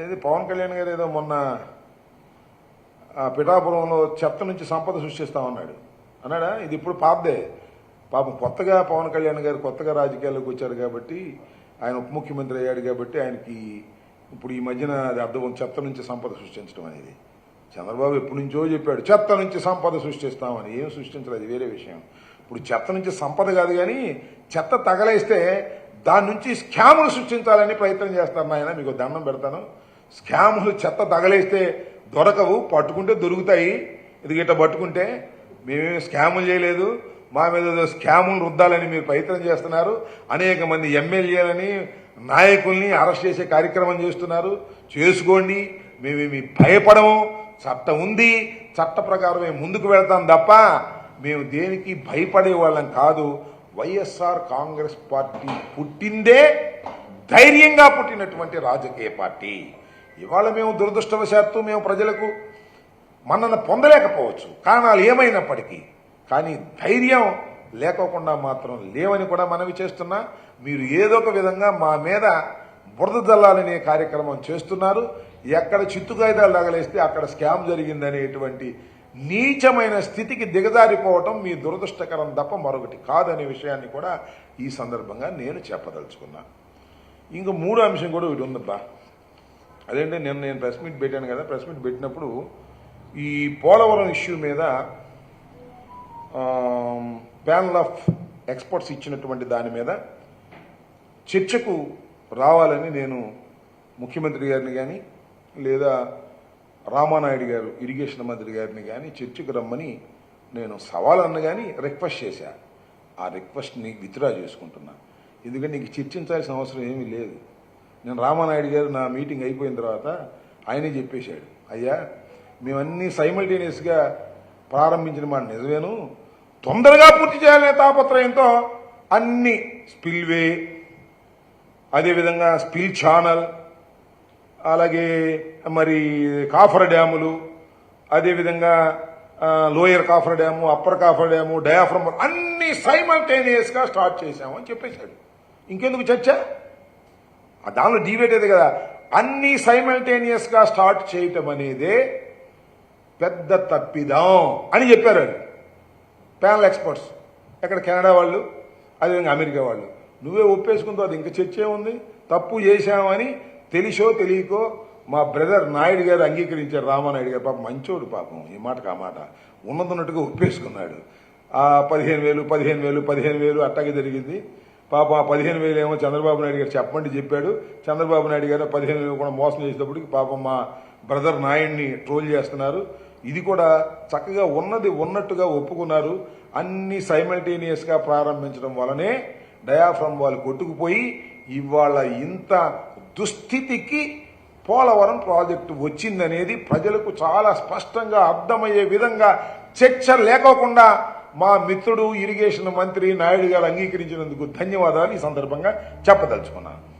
ఇది పవన్ కళ్యాణ్ గారు ఏదో మొన్న ఆ పిఠాపురంలో చెత్త నుంచి సంపద సృష్టిస్తామన్నాడు అన్నాడా? ఇది ఇప్పుడు పాపదే. పాపం కొత్తగా పవన్ కళ్యాణ్ గారు కొత్తగా రాజకీయాల్లోకి వచ్చారు కాబట్టి ఆయన ఉప ముఖ్యమంత్రి అయ్యాడు కాబట్టి ఆయనకి ఇప్పుడు ఈ మధ్యన అది అర్థం చెత్త నుంచి సంపద సృష్టించడం అనేది. చంద్రబాబు ఎప్పటి నుంచో చెప్పాడు చెత్త నుంచి సంపద సృష్టిస్తామని. ఏం సృష్టించలేదు అది వేరే విషయం. ఇప్పుడు చెత్త నుంచి సంపద కాదు కానీ చెత్త తగలేస్తే దాని నుంచి స్కాములు సృష్టించాలని ప్రయత్నం చేస్తారు నాయన మీకు దండం పెడతాను. స్కాములు చెత్త తగలేస్తే దొరకవు పట్టుకుంటే దొరుకుతాయి. ఇది గిట్ట పట్టుకుంటే మేమేమి స్కాములు చేయలేదు మా మీద స్కాములు రుద్దాలని మీరు ప్రయత్నం చేస్తున్నారు. అనేక మంది ఎమ్మెల్యేలని నాయకుల్ని అరెస్ట్ చేసే కార్యక్రమం చేస్తున్నారు. చేసుకోండి మేమేమి భయపడము. చట్టం ఉంది చట్ట ప్రకారం ముందుకు వెళ్తాం తప్ప మేము దేనికి భయపడే వాళ్ళం కాదు. వైఎస్ఆర్ కాంగ్రెస్ పార్టీ పుట్టిందే ధైర్యంగా పుట్టినటువంటి రాజకీయ పార్టీ. ఇవాళ మేము దురదృష్టవశాత్తు మేము ప్రజలకు మన్నన పొందలేకపోవచ్చు. కారణాలు ఏమైనప్పటికీ కానీ ధైర్యం లేకోకుండా మాత్రం లేవని కూడా మనవి చేస్తున్నా మీరు ఏదో ఒక విధంగా మా మీద బురద జల్లాలనే కార్యక్రమం చేస్తున్నారు. ఎక్కడ చిత్తుకాయిదాలు తగలేస్తే అక్కడ స్కామ్ జరిగిందనేటువంటి నీచమైన స్థితికి దిగజారిపోవటం మీ దురదృష్టకరం తప్ప మరొకటి కాదనే విషయాన్ని కూడా ఈ సందర్భంగా నేను చెప్పదలుచుకున్నా. ఇంక మూడో అంశం కూడా వీడు ఉందబ్బా అదేంటే నిన్న నేను ప్రెస్ మీట్ పెట్టాను కదా ప్రెస్ మీట్ పెట్టినప్పుడు ఈ పోలవరం ఇష్యూ మీద ప్యానల్ ఆఫ్ ఎక్స్పర్ట్స్ ఇచ్చినటువంటి దాని మీద చర్చకు రావాలని నేను ముఖ్యమంత్రి గారిని కానీ లేదా రామానాయుడు గారు ఇరిగేషన్ మంత్రి గారిని కానీ చర్చకు రమ్మని నేను సవాలన్న అన్న కానీ రిక్వెస్ట్ చేశా. ఆ రిక్వెస్ట్ని విత్డ్రా చేసుకుంటున్నా. ఎందుకంటే నీకు చర్చించాల్సిన అవసరం ఏమీ లేదు. నేను రామానాయుడు గారు నా మీటింగ్ అయిపోయిన తర్వాత ఆయనే చెప్పేశాడు అయ్యా మేమన్నీ సైమల్టేనియస్గా ప్రారంభించిన మాట నిజమేను. తొందరగా పూర్తి చేయాలనే తాపత్రయంతో అన్ని స్పిల్వే అదేవిధంగా స్పిల్ ఛానల్ అలాగే మరి కాఫర్ డ్యాములు అదేవిధంగా lower coffer dam upper coffer dam diaphragm అన్ని సైమల్టేనియస్గా స్టార్ట్ చేశాము అని చెప్పేశాడు. ఇంకెందుకు చర్చ? దానిలో డిబేట్ అదే కదా అన్ని సైమల్టేనియస్గా స్టార్ట్ చేయటం అనేదే పెద్ద తప్పిదం అని చెప్పారు వాళ్ళు ప్యానల్ ఎక్స్పర్ట్స్ ఎక్కడ కెనడా వాళ్ళు అదేవిధంగా అమెరికా వాళ్ళు. నువ్వే ఒప్పేసుకుంటావు అది ఇంకా చర్చే ఉంది. తప్పు చేశామని తెలిసో తెలియకో మా బ్రదర్ నాయుడు గారు అంగీకరించారు రామానాయుడు గారు. పాపం మంచోడు పాపం ఈ మాటకు ఆ మాట. ఉన్నదన్నట్టుగా ఒప్పేసుకున్నాడు. ఆ పదిహేను వేలు పదిహేను వేలు పదిహేను వేలు అట్టగే జరిగింది. పాపం ఆ పదిహేను వేలు ఏమో చంద్రబాబు నాయుడు గారు చెప్పండి చెప్పాడు. చంద్రబాబు నాయుడు గారు పదిహేను వేలు కూడా మోసం చేసేటప్పటికి పాపం మా బ్రదర్ నాయుడిని ట్రోల్ చేస్తున్నారు. ఇది కూడా చక్కగా ఉన్నది ఉన్నట్టుగా ఒప్పుకున్నారు. అన్ని సైమల్టేనియస్గా ప్రారంభించడం వలనే డయాఫ్రమ్ వాళ్ళు కొట్టుకుపోయి ఇవాళ ఇంత దుస్థితికి పోలవరం ప్రాజెక్టు వచ్చిందనేది ప్రజలకు చాలా స్పష్టంగా అర్థమయ్యే విధంగా చర్చ లేకోకుండా మా మిత్రుడు ఇరిగేషన్ మంత్రి నాయుడు గారు అంగీకరించినందుకు ధన్యవాదాలు. ఈ సందర్భంగా చెప్పదలుచుకున్నాను.